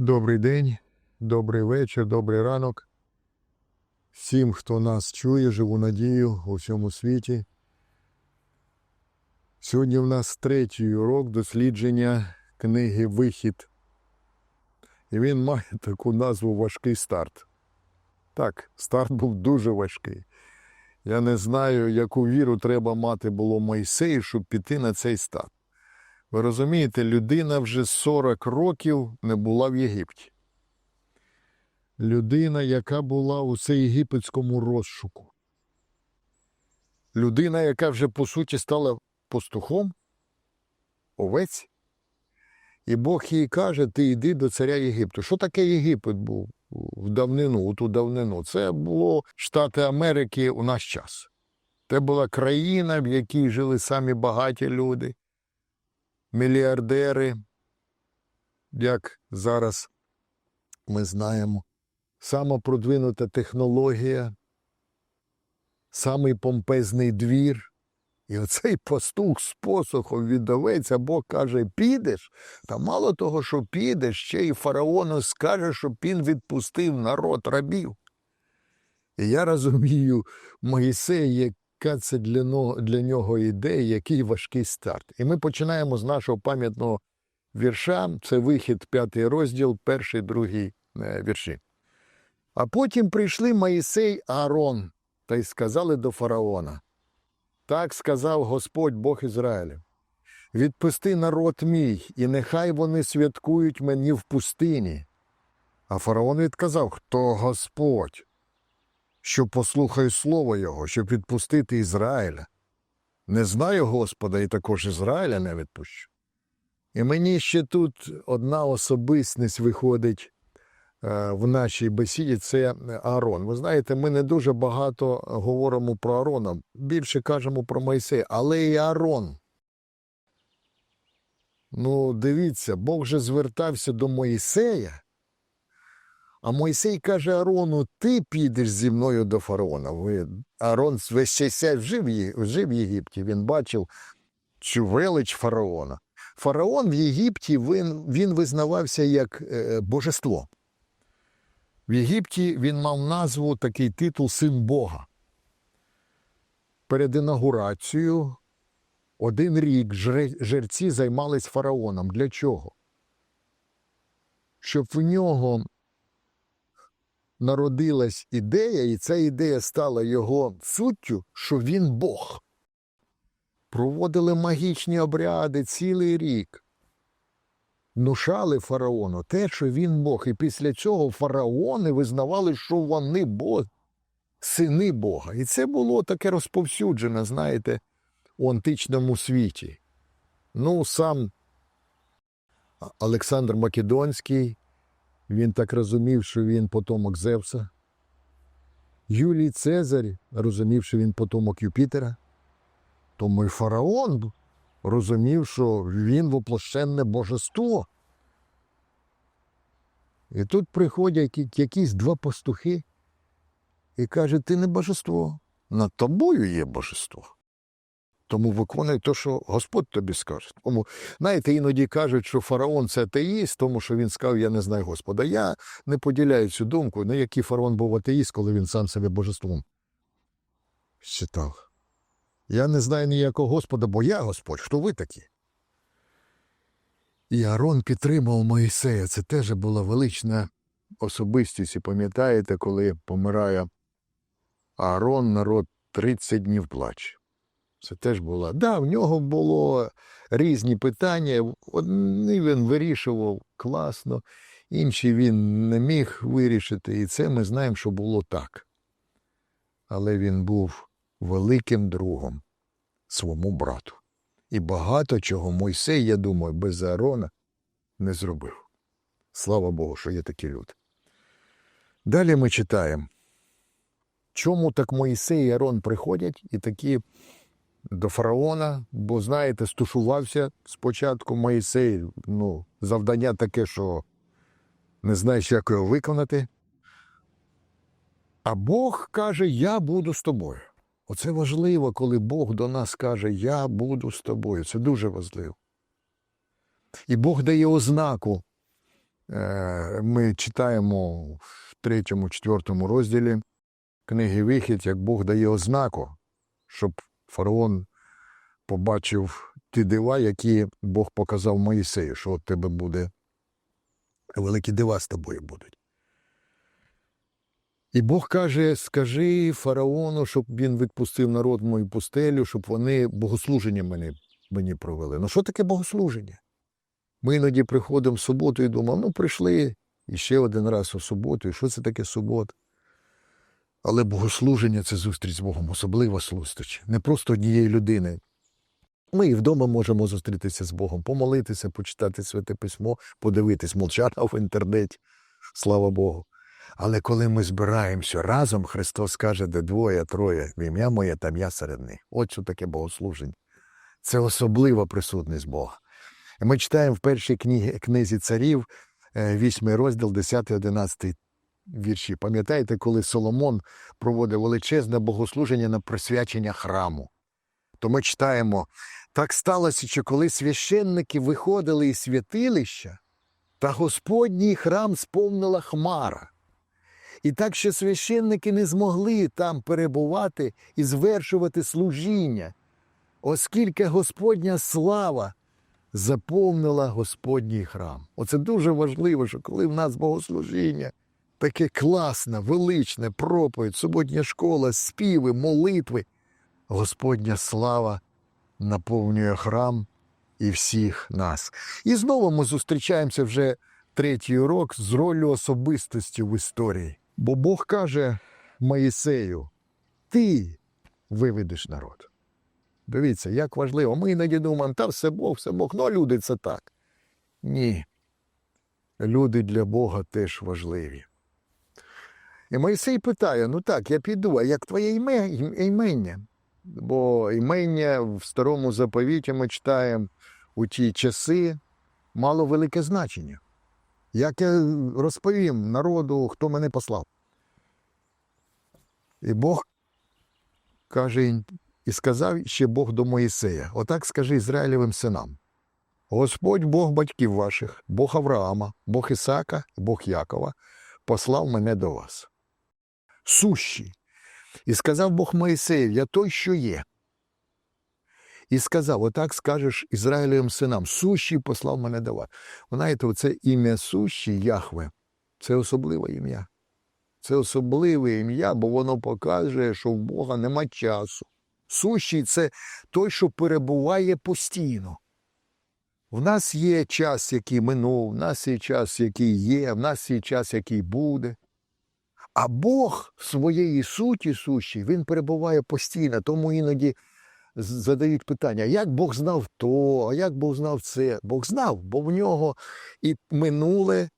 Добрий день, добрий вечір, добрий ранок. Всім, хто нас чує, живу надію у всьому світі. Сьогодні в нас третій урок дослідження книги Вихід. І він має таку назву Важкий старт. Так, старт був дуже важкий. Я не знаю, яку віру треба мати було Мойсею, щоб піти на цей старт. Ви розумієте, людина вже 40 років не була в Єгипті. Людина, яка була у цей єгипетському розшуку. Людина, яка вже по суті стала пастухом, овець. І Бог їй каже: ти йди до царя Єгипту. Що таке Єгипет був в давнину, у ту давнину? Це було Штати Америки у наш час. Це була країна, в якій жили самі багаті люди мільярдери, як зараз ми знаємо, сама продвинута технологія, самий помпезний двір. І оцей пастух з посохом віддавець, а каже, підеш, та мало того, що підеш, ще й фараону скаже, щоб він відпустив народ рабів. І я розумію, Моїсей, яка це для для нього ідея, який важкий старт. І ми починаємо з нашого пам'ятного вірша. Це вихід, п'ятий розділ, перший, другий е, вірші. А потім прийшли Моїсей Аарон та й сказали до фараона. Так сказав Господь Бог Ізраїля. Відпусти народ мій, і нехай вони святкують мені в пустині. А фараон відказав, хто Господь? Що послухаю слово Його, щоб відпустити Ізраїля. Не знаю Господа і також Ізраїля не відпущу. І мені ще тут одна особистість виходить е, в нашій бесіді це Аарон. Ви знаєте, ми не дуже багато говоримо про Аарона, більше кажемо про Мойсея, але і Аарон. Ну, дивіться, Бог же звертався до Моїсея. А Мойсей каже Арону: ти підеш зі мною до фараона. Арон весь цей час жив, жив в Єгипті. Він бачив цю велич фараона. Фараон в Єгипті він, він визнавався як е, божество. В Єгипті він мав назву такий титул Син Бога. Перед інаугурацією один рік жерці займались фараоном. Для чого? Щоб в нього народилась ідея, і ця ідея стала його суттю, що він Бог. Проводили магічні обряди цілий рік. Внушали фараону те, що він Бог. І після цього фараони визнавали, що вони Бог, сини Бога. І це було таке розповсюджене, знаєте, у античному світі. Ну, сам Олександр Македонський він так розумів, що він потомок Зевса. Юлій Цезарь розумів, що він потомок Юпітера. Тому й фараон розумів, що він воплощенне божество. І тут приходять якісь два пастухи і кажуть, ти не божество, над тобою є божество. Тому виконуй те, що Господь тобі скаже. Тому, знаєте, іноді кажуть, що фараон це атеїст, тому що він сказав, я не знаю Господа. Я не поділяю цю думку, на який фараон був атеїст, коли він сам себе божеством считав. Я не знаю ніякого Господа, бо я Господь. Хто ви такі? І Арон підтримав Моїсея. Це теж була велична особистість. І пам'ятаєте, коли помирає Аарон, народ 30 днів плаче. Це теж була. Да, в нього було різні питання. Одні він вирішував класно, інші він не міг вирішити. І це ми знаємо, що було так. Але він був великим другом своєму брату. І багато чого Мойсей, я думаю, без Аарона не зробив. Слава Богу, що є такі люди. Далі ми читаємо. Чому так Моїсей і Арон приходять і такі до фараона, бо, знаєте, стушувався спочатку Моїсей. Ну, завдання таке, що не знаєш, як його виконати. А Бог каже: Я буду з тобою. Оце важливо, коли Бог до нас каже, Я буду з тобою. Це дуже важливо. І Бог дає ознаку Е, Ми читаємо в третьому, четвертому розділі книги Вихід, як Бог дає ознаку, щоб фараон побачив ті дива, які Бог показав Моїсею, що от тебе буде великі дива з тобою будуть. І Бог каже: скажи фараону, щоб він відпустив народ в мою пустелю, щоб вони богослуження мені, мені провели. Ну що таке богослуження? Ми іноді приходимо в суботу і думаємо, ну прийшли і ще один раз у суботу, і що це таке субота? Але богослуження це зустріч з Богом, особлива зустріч, не просто однієї людини. Ми і вдома можемо зустрітися з Богом, помолитися, почитати святе письмо, подивитись молчана в інтернеті, слава Богу. Але коли ми збираємося разом, Христос каже, де двоє, троє, в ім'я моє, там я серед них. От що таке богослуження. Це особлива присутність Бога. Ми читаємо в першій книзі царів, е, вісьмий розділ, 10-11 вірші. Пам'ятаєте, коли Соломон проводив величезне богослуження на присвячення храму? То ми читаємо, так сталося, що коли священники виходили із святилища, та Господній храм сповнила хмара. І так, що священники не змогли там перебувати і звершувати служіння, оскільки Господня слава заповнила Господній храм. Оце дуже важливо, що коли в нас богослужіння таке класне, величне, проповідь, суботня школа, співи, молитви, Господня слава наповнює храм і всіх нас. І знову ми зустрічаємося вже третій урок з роллю особистості в історії. Бо Бог каже Моїсею: ти виведеш народ. Дивіться, як важливо. Ми іноді думаємо, та все Бог, все Бог. Ну, а люди це так. Ні. Люди для Бога теж важливі. І Моїсей питає: ну так, я піду, а як твоє іме, імення? Бо імення в старому заповіті ми читаємо у ті часи мало велике значення. Як я розповім народу, хто мене послав. І Бог каже, і сказав ще Бог до Моїсея: Отак скажи Ізраїлевим синам. Господь Бог батьків ваших, Бог Авраама, Бог Ісака, Бог Якова, послав мене до вас. Сущі. І сказав Бог Моїсею, я той, що є. І сказав: Отак скажеш Ізраїлевим синам, сущий послав мене до вас. Ви знаєте, оце ім'я сущий Яхве це особливе ім'я. Це особливе ім'я, бо воно показує, що в Бога нема часу. Сущий це той, що перебуває постійно. В нас є час, який минув, в нас є час, який є, в нас є час, який буде. А Бог своєї суті сущий, він перебуває постійно, тому іноді задають питання, як Бог знав то, а як Бог знав це? Бог знав, бо в нього і минуле,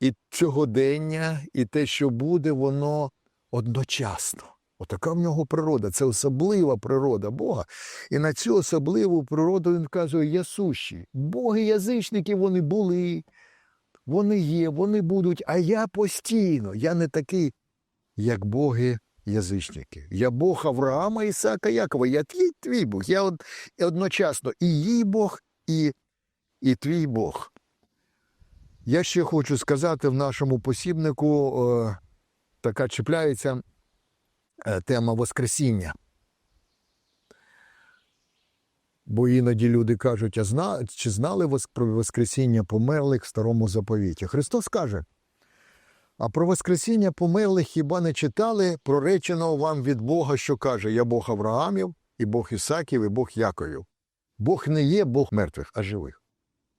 і сьогодення, і те, що буде, воно одночасно. Отака в нього природа, це особлива природа Бога. І на цю особливу природу він вказує, я сущий. Боги язичники вони були, вони є, вони будуть, а я постійно, я не такий, як боги язичники. Я Бог Авраама, Ісака, Якова. Я твій твій Бог. Я од, одночасно і її Бог, і, і твій Бог. Я ще хочу сказати в нашому посібнику, е, така чіпляється е, тема Воскресіння. Бо іноді люди кажуть, а зна, чи знали вос- про Воскресіння померлих в старому заповіті? Христос каже, а про Воскресіння померлих хіба не читали прореченого вам від Бога, що каже: Я Бог Авраамів, і Бог Ісаків, і Бог Яковів. Бог не є Бог мертвих, а живих.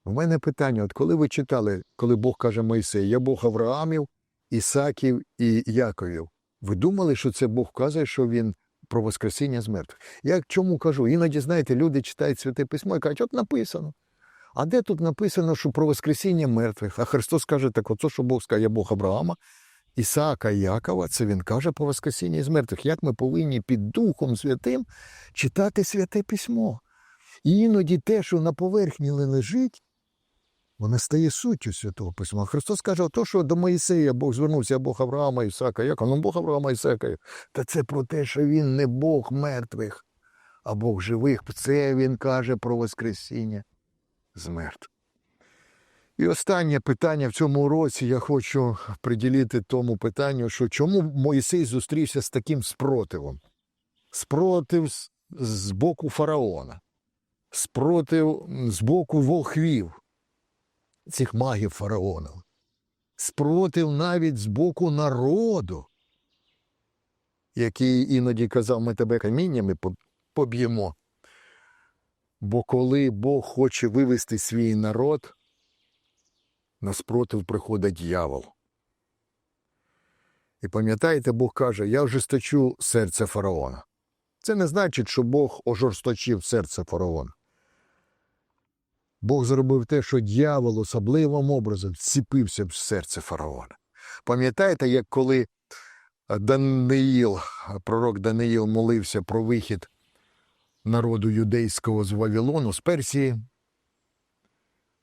У мене питання: от коли ви читали, коли Бог каже Моїсей, я Бог Авраамів, Ісаків і Яковів, ви думали, що це Бог вказує, що він про Воскресіння з мертвих? Я чому кажу? Іноді, знаєте, люди читають святе письмо і кажуть, от написано. А де тут написано, що про Воскресіння мертвих? А Христос каже, так оце, що Бог сказав, я Бог Авраама, Ісаака і Якова, це він каже про Воскресіння з мертвих. Як ми повинні під Духом Святим читати святе письмо? І іноді те, що на поверхні не лежить, воно стає суттю святого письма. Христос каже, то, що до Моїсея Бог звернувся, Бог Авраама, Ісака, Якова, ну Бог Авраама, Ісака. Та це про те, що він не Бог мертвих, а Бог живих. Це він каже про Воскресіння з мертвих. І останнє питання в цьому уроці я хочу приділити тому питанню, що чому Мойсей зустрівся з таким спротивом? Спротив з, боку фараона, спротив з боку волхвів, цих магів фараонів, спротив навіть з боку народу, який іноді казав, ми тебе каміннями поб'ємо. Бо коли Бог хоче вивести свій народ, наспротив приходить дьявол. І пам'ятаєте, Бог каже, я ожесточу серце фараона. Це не значить, що Бог ожорсточив серце фараона. Бог зробив те, що дьявол особливим образом вціпився в серце фараона. Пам'ятаєте, як коли Даниїл, пророк Даниїл молився про вихід народу юдейського з Вавилону, з Персії,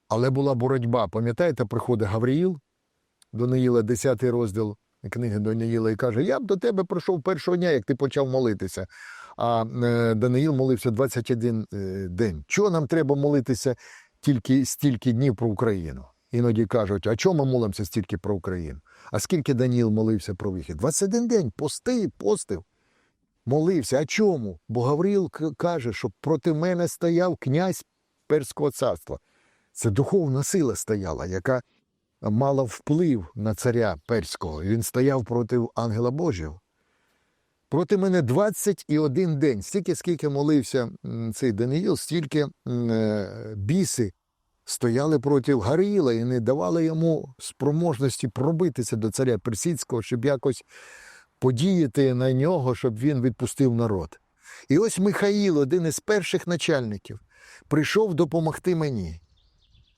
але була боротьба. Пам'ятаєте, приходить Гавріїл до Неїла, 10 розділ книги Даниїла, і каже: Я б до тебе прийшов першого дня, як ти почав молитися. А е, Даниїл молився 21 е, день. Чого нам треба молитися тільки стільки днів про Україну? Іноді кажуть, а чому ми молимося стільки про Україну? А скільки Даніїл молився про вихід? 21 день пости, постив. Молився. А чому? Бо Гавріл каже, що проти мене стояв князь Перського царства. Це духовна сила стояла, яка мала вплив на царя Перського. Він стояв проти ангела Божого. Проти мене 21 день. Стільки, скільки молився цей Даниїл, стільки е, біси стояли проти Гаріла і не давали йому спроможності пробитися до царя Персидського, щоб якось подіяти на нього, щоб він відпустив народ. І ось Михаїл, один із перших начальників, прийшов допомогти мені.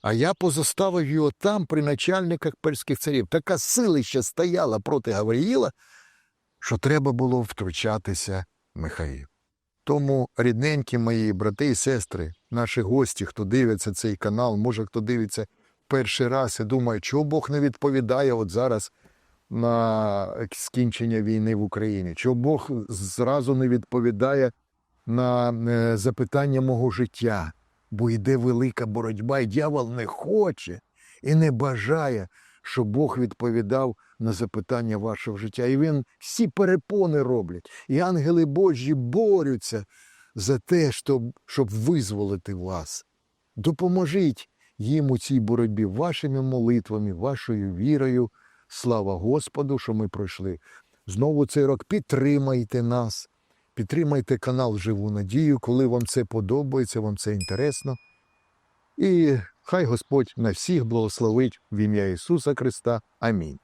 А я позоставив його там при начальниках перських царів. Така силища стояла проти Гавриїла, що треба було втручатися Михаїл. Тому, рідненькі мої брати і сестри, наші гості, хто дивиться цей канал, може хто дивиться перший раз і думає, чого Бог не відповідає от зараз на скінчення війни в Україні, чого Бог зразу не відповідає на е, запитання мого життя, бо йде велика боротьба, і дьявол не хоче і не бажає, щоб Бог відповідав на запитання вашого життя. І він всі перепони роблять. І ангели Божі борються за те, щоб, щоб визволити вас. Допоможіть їм у цій боротьбі вашими молитвами, вашою вірою. Слава Господу, що ми пройшли. Знову цей рок підтримайте нас, підтримайте канал Живу Надію, коли вам це подобається, вам це інтересно. І хай Господь на всіх благословить в ім'я Ісуса Христа. Амінь.